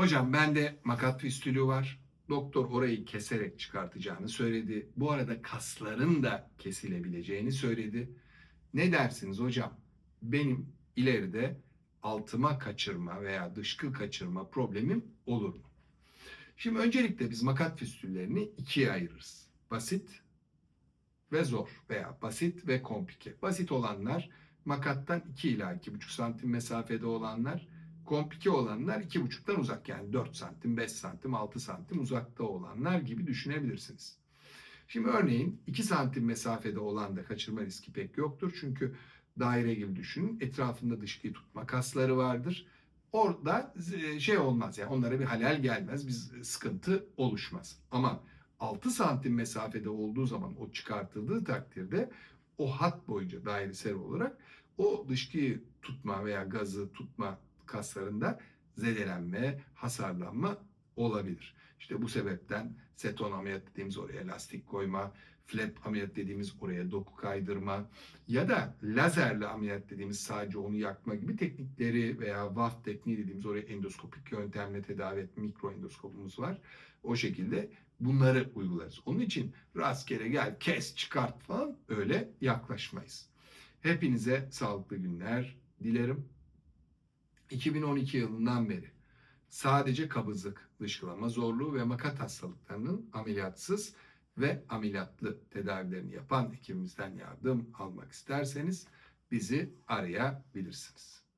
Hocam bende makat fistülü var. Doktor orayı keserek çıkartacağını söyledi. Bu arada kasların da kesilebileceğini söyledi. Ne dersiniz hocam? Benim ileride altıma kaçırma veya dışkı kaçırma problemim olur mu? Şimdi öncelikle biz makat fistüllerini ikiye ayırırız. Basit ve zor veya basit ve komplike. Basit olanlar makattan 2 ila 2,5 santim mesafede olanlar, komplike olanlar 2,5'tan uzak yani 4 santim, 5 santim, 6 santim uzakta olanlar gibi düşünebilirsiniz. Şimdi örneğin 2 santim mesafede olan da kaçırma riski pek yoktur. Çünkü daire gibi düşünün. Etrafında dışkıyı tutma kasları vardır. Orada e, şey olmaz yani onlara bir halel gelmez. Biz sıkıntı oluşmaz. Ama 6 santim mesafede olduğu zaman o çıkartıldığı takdirde o hat boyunca dairesel olarak o dışkıyı tutma veya gazı tutma kaslarında zedelenme, hasarlanma olabilir. İşte bu sebepten seton ameliyat dediğimiz oraya lastik koyma, flap ameliyat dediğimiz oraya doku kaydırma ya da lazerle ameliyat dediğimiz sadece onu yakma gibi teknikleri veya WAF tekniği dediğimiz oraya endoskopik yöntemle tedavi etme mikroendoskopumuz var. O şekilde bunları uygularız. Onun için rastgele gel kes çıkart falan öyle yaklaşmayız. Hepinize sağlıklı günler dilerim. 2012 yılından beri sadece kabızlık, dışkılama zorluğu ve makat hastalıklarının ameliyatsız ve ameliyatlı tedavilerini yapan ekibimizden yardım almak isterseniz bizi arayabilirsiniz.